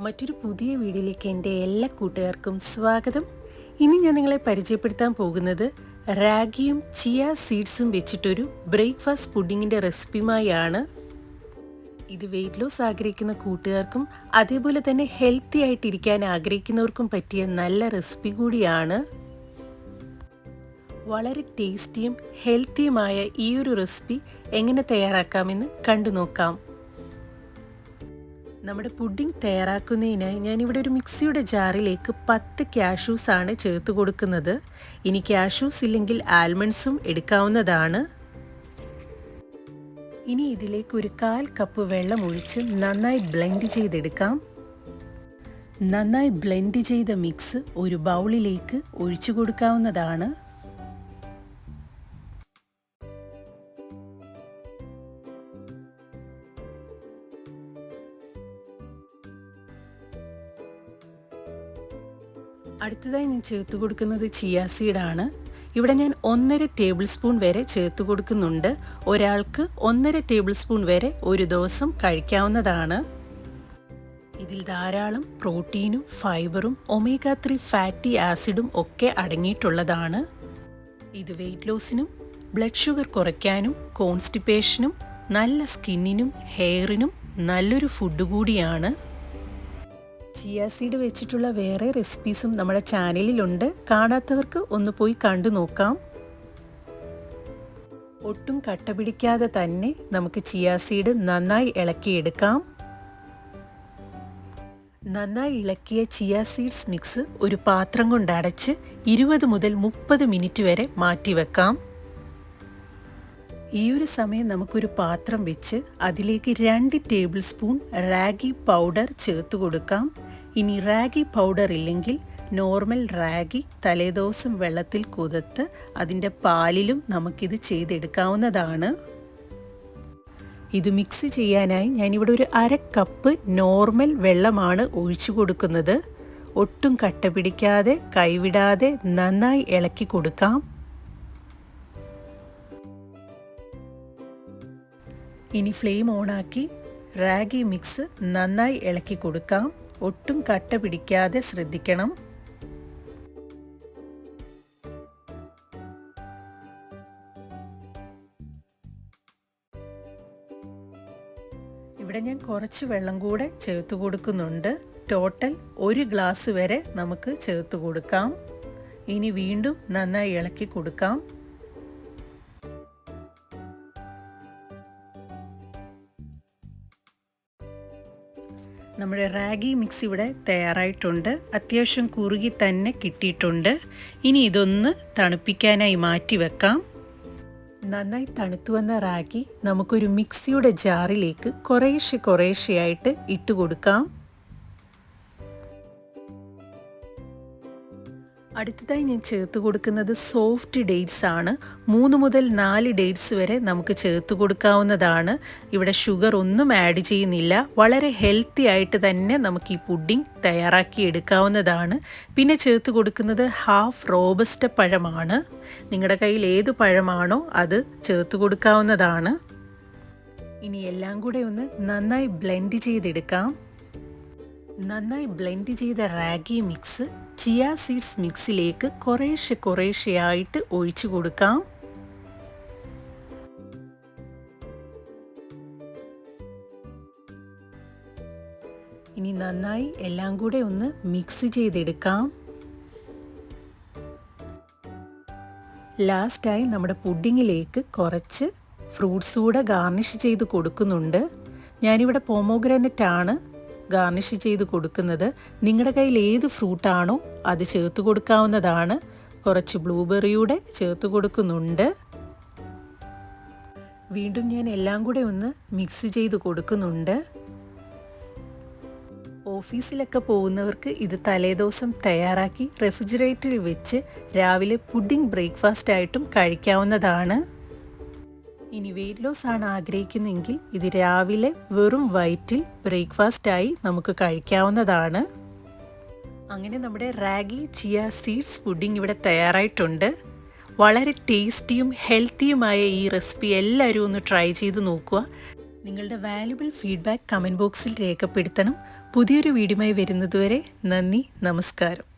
മറ്റൊരു പുതിയ വീഡിയോയിലേക്ക് എന്റെ എല്ലാ കൂട്ടുകാർക്കും സ്വാഗതം. ഇനി ഞാൻ നിങ്ങളെ പരിചയപ്പെടുത്താൻ പോകുന്നത് റാഗിയും ചിയ സീഡ്സും വെച്ചിട്ടൊരു ബ്രേക്ക്ഫാസ്റ്റ് പുഡിങ്ങിന്റെ റെസിപ്പിയുമായാണ്. ഇത് വെയിറ്റ് ലോസ് ആഗ്രഹിക്കുന്ന കൂട്ടുകാർക്കും അതേപോലെ തന്നെ ഹെൽത്തി ആയിട്ടിരിക്കാൻ ആഗ്രഹിക്കുന്നവർക്കും പറ്റിയ നല്ല റെസിപ്പി കൂടിയാണ്. വളരെ ടേസ്റ്റിയും ഹെൽത്തിയുമായ ഈ ഒരു റെസിപ്പി എങ്ങനെ തയ്യാറാക്കാമെന്ന് കണ്ടു നോക്കാം നമ്മുടെ പുഡിംഗ് തയ്യാറാക്കുന്നതിനായി ഞാനിവിടെ ഒരു മിക്സിയുടെ ജാറിലേക്ക് പത്ത് ആണ് ചേർത്ത് കൊടുക്കുന്നത്. ഇനി ക്യാഷ്യൂസ് ഇല്ലെങ്കിൽ ആൽമണ്ട്സും എടുക്കാവുന്നതാണ്. ഇനി ഇതിലേക്ക് ഒരു കാൽ കപ്പ് വെള്ളം ഒഴിച്ച് നന്നായി ബ്ലെൻഡ് ചെയ്തെടുക്കാം. നന്നായി ബ്ലെൻഡ് ചെയ്ത മിക്സ് ഒരു ബൗളിലേക്ക് ഒഴിച്ചു കൊടുക്കാവുന്നതാണ്. അടുത്തതായി ഞാൻ ചേർത്ത് കൊടുക്കുന്നത് ചിയ സീഡാണ് ഇവിടെ ഞാൻ ഒന്നര ടേബിൾ സ്പൂൺ വരെ ചേർത്ത് കൊടുക്കുന്നുണ്ട്. ഒരാൾക്ക് ഒന്നര ടേബിൾ സ്പൂൺ വരെ ഒരു ദിവസം കഴിക്കാവുന്നതാണ്. ഇതിൽ ധാരാളം പ്രോട്ടീനും ഫൈബറും ഒമേഗ ത്രീ ഫാറ്റി ആസിഡും ഒക്കെ അടങ്ങിയിട്ടുള്ളതാണ്. ഇത് വെയിറ്റ് ലോസിനും ബ്ലഡ് ഷുഗർ കുറയ്ക്കാനും കോൺസ്റ്റിപ്പേഷനും നല്ല സ്കിന്നിനും ഹെയറിനും നല്ലൊരു ഫുഡ് കൂടിയാണ്. ചിയ സീഡ് വെച്ചിട്ടുള്ള വേറെ റെസിപ്പീസും നമ്മുടെ ചാനലിലുണ്ട്. കാണാത്തവർക്ക് ഒന്ന് പോയി കണ്ടു നോക്കാം. ഒട്ടും കട്ട പിടിക്കാതെ തന്നെ നമുക്ക് ചിയ സീഡ് നന്നായി ഇളക്കിയെടുക്കാം. നന്നായി ഇളക്കിയ ചിയ സീഡ്സ് മിക്സ് ഒരു പാത്രം കൊണ്ട് അടച്ച് ഇരുപത് മുതൽ മുപ്പത് മിനിറ്റ് വരെ മാറ്റിവെക്കാം. ഈ ഒരു സമയം നമുക്കൊരു പാത്രം വെച്ച് അതിലേക്ക് രണ്ട് ടേബിൾ സ്പൂൺ റാഗി പൗഡർ ചേർത്ത് കൊടുക്കാം. ഇനി റാഗി പൗഡർ ഇല്ലെങ്കിൽ നോർമൽ റാഗി തലേദിവസം വെള്ളത്തിൽ കുതിർത്ത് അതിന്റെ പാലിലും നമുക്കിത് ചെയ്തെടുക്കാവുന്നതാണ്. ഇത് മിക്സ് ചെയ്യാനായി ഞാനിവിടെ ഒരു അര കപ്പ് നോർമൽ വെള്ളമാണ് ഒഴിച്ചു കൊടുക്കുന്നത്. ഒട്ടും കട്ട പിടിക്കാതെ കൈവിടാതെ നന്നായി ഇളക്കി കൊടുക്കാം. ഇനി ഫ്ലെയിം ഓണാക്കി റാഗി മിക്സ് നന്നായി ഇളക്കി കൊടുക്കാം. ഒട്ടും കട്ട പിടിക്കാതെ ശ്രദ്ധിക്കണം. ഇവിടെ ഞാൻ കുറച്ച് വെള്ളം കൂടെ ചേർത്ത് കൊടുക്കുന്നുണ്ട്. ടോട്ടൽ ഒരു ഗ്ലാസ് വരെ നമുക്ക് ചേർത്ത് കൊടുക്കാം. ഇനി വീണ്ടും നന്നായി ഇളക്കി കൊടുക്കാം. നമ്മുടെ റാഗി മിക്സ് ഇവിടെ തയ്യാറായിട്ടുണ്ട്. അത്യാവശ്യം കുറുകി തന്നെ കിട്ടിയിട്ടുണ്ട്. ഇനി ഇതൊന്ന് തണുപ്പിക്കാനായി മാറ്റി വെക്കാം. നന്നായി തണുത്തു വന്ന റാഗി നമുക്കൊരു മിക്സിയുടെ ജാറിലേക്ക് കുറേശ്ശെ കുറേശ്ശെയായിട്ട് ഇട്ട് കൊടുക്കാം. അടുത്തതായി ഞാൻ ചേർത്ത് കൊടുക്കുന്നത് സോഫ്റ്റ് ഡേറ്റ്സ് ആണ്. മൂന്ന് മുതൽ നാല് ഡേറ്റ്സ് വരെ നമുക്ക് ചേർത്ത് കൊടുക്കാവുന്നതാണ്. ഇവിടെ ഷുഗർ ഒന്നും ആഡ് ചെയ്യുന്നില്ല. വളരെ ഹെൽത്തി ആയിട്ട് തന്നെ നമുക്ക് ഈ പുഡിംഗ് തയ്യാറാക്കി എടുക്കാവുന്നതാണ്. പിന്നെ ചേർത്ത് കൊടുക്കുന്നത് ഹാഫ് റോബസ്റ്റ പഴമാണ്. നിങ്ങളുടെ കയ്യിൽ ഏത് പഴമാണോ അത് ചേർത്ത് കൊടുക്കാവുന്നതാണ്. ഇനി എല്ലാം കൂടെ ഒന്ന് നന്നായി ബ്ലെൻഡ് ചെയ്തെടുക്കാം. നന്നായി ബ്ലെൻഡ് ചെയ്ത റാഗി മിക്സ് ചിയ സീഡ്സ് മിക്സിലേക്ക് കുറേശ്ശെ കുറേശ്ശെയായിട്ട് ഒഴിച്ചു കൊടുക്കാം. ഇനി നന്നായി എല്ലാം കൂടെ ഒന്ന് മിക്സ് ചെയ്തെടുക്കാം. ലാസ്റ്റായി നമ്മുടെ പുഡിങ്ങിലേക്ക് കുറച്ച് ഫ്രൂട്ട്സ് കൂടെ ഗാർണിഷ് ചെയ്ത് കൊടുക്കുന്നുണ്ട്. ഞാനിവിടെ പോമോഗ്രാനറ്റ് ആണ് ഗാർണിഷ് ചെയ്ത് കൊടുക്കുന്നത്. നിങ്ങളുടെ കയ്യിൽ ഏത് ഫ്രൂട്ടാണോ അത് ചേർത്ത് കൊടുക്കാവുന്നതാണ്. കുറച്ച് ബ്ലൂബെറിയുടെ ചേർത്ത് കൊടുക്കുന്നുണ്ട്. വീണ്ടും ഞാൻ എല്ലാം കൂടെ ഒന്ന് മിക്സ് ചെയ്ത് കൊടുക്കുന്നുണ്ട്. ഓഫീസിലൊക്കെ പോകുന്നവർക്ക് ഇത് തലേദിവസം തയ്യാറാക്കി റെഫ്രിജറേറ്ററിൽ വെച്ച് രാവിലെ പുഡിംഗ് ബ്രേക്ക്ഫാസ്റ്റ് ആയിട്ടും കഴിക്കാവുന്നതാണ്. ഇനി വെയിറ്റ് ലോസ് ആണ് ആഗ്രഹിക്കുന്നതെങ്കിൽ ഇത് രാവിലെ വെറും വയറ്റിൽ ബ്രേക്ക്ഫാസ്റ്റായി നമുക്ക് കഴിക്കാവുന്നതാണ്. അങ്ങനെ നമ്മുടെ റാഗി ചിയ സീഡ്സ് പുഡിംഗ് ഇവിടെ തയ്യാറായിട്ടുണ്ട്. വളരെ ടേസ്റ്റിയും ഹെൽത്തിയുമായ ഈ റെസിപ്പി എല്ലാവരും ഒന്ന് ട്രൈ ചെയ്ത് നോക്കുക. നിങ്ങളുടെ വാല്യുബിൾ ഫീഡ്ബാക്ക് കമന്റ് ബോക്സിൽ രേഖപ്പെടുത്തണം. പുതിയൊരു വീഡിയോയുമായി വരുന്നതുവരെ നന്ദി നമസ്കാരം.